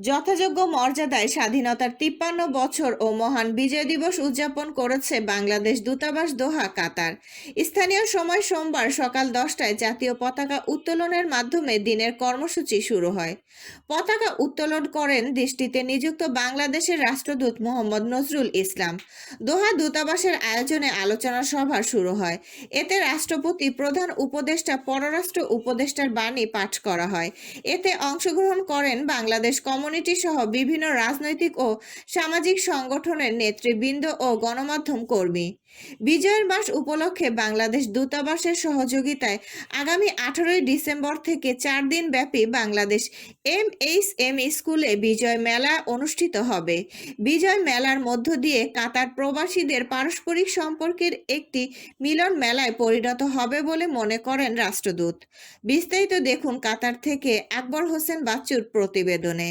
যথাযোগ্য মর্যাদায় স্বাধীনতার তিপ্পান্ন বছর ও মহান বিজয় দিবস উদযাপন করেছে বাংলাদেশ দূতাবাস দোহা, কাতার। স্থানীয় সময় সোমবার সকাল দশটায় জাতীয় পতাকা উত্তোলনের মাধ্যমে দিনের কর্মসূচি শুরু হয়। পতাকা উত্তোলন করেন দেশটিতে নিযুক্ত বাংলাদেশের রাষ্ট্রদূত মোহাম্মদ নজরুল ইসলাম। দোহা দূতাবাসের আয়োজনে আলোচনা সভা শুরু হয়। এতে রাষ্ট্রপতি, প্রধান উপদেষ্টা, পররাষ্ট্র উপদেষ্টার বাণী পাঠ করা হয়। এতে অংশগ্রহণ করেন বাংলাদেশ কমিউনিটি সহ বিভিন্ন রাজনৈতিক ও সামাজিক সংগঠনের নেতৃবৃন্দ ও গণমাধ্যম কর্মী। বিজয়ের মাস উপলক্ষে বাংলাদেশ দূতাবাসের সহযোগিতায় আগামী আঠারোই ডিসেম্বর থেকে চার দিন ব্যাপী বাংলাদেশ এম এইচ এম স্কুলে বিজয় মেলা অনুষ্ঠিত হবে। বিজয় মেলার মধ্য দিয়ে কাতার প্রবাসীদের পারস্পরিক সম্পর্কের একটি মিলন মেলায় পরিণত হবে বলে মনে করেন রাষ্ট্রদূত। বিস্তারিত দেখুন কাতার থেকে আকবর হোসেন বাচ্চুর প্রতিবেদনে।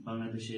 বাংলাদেশে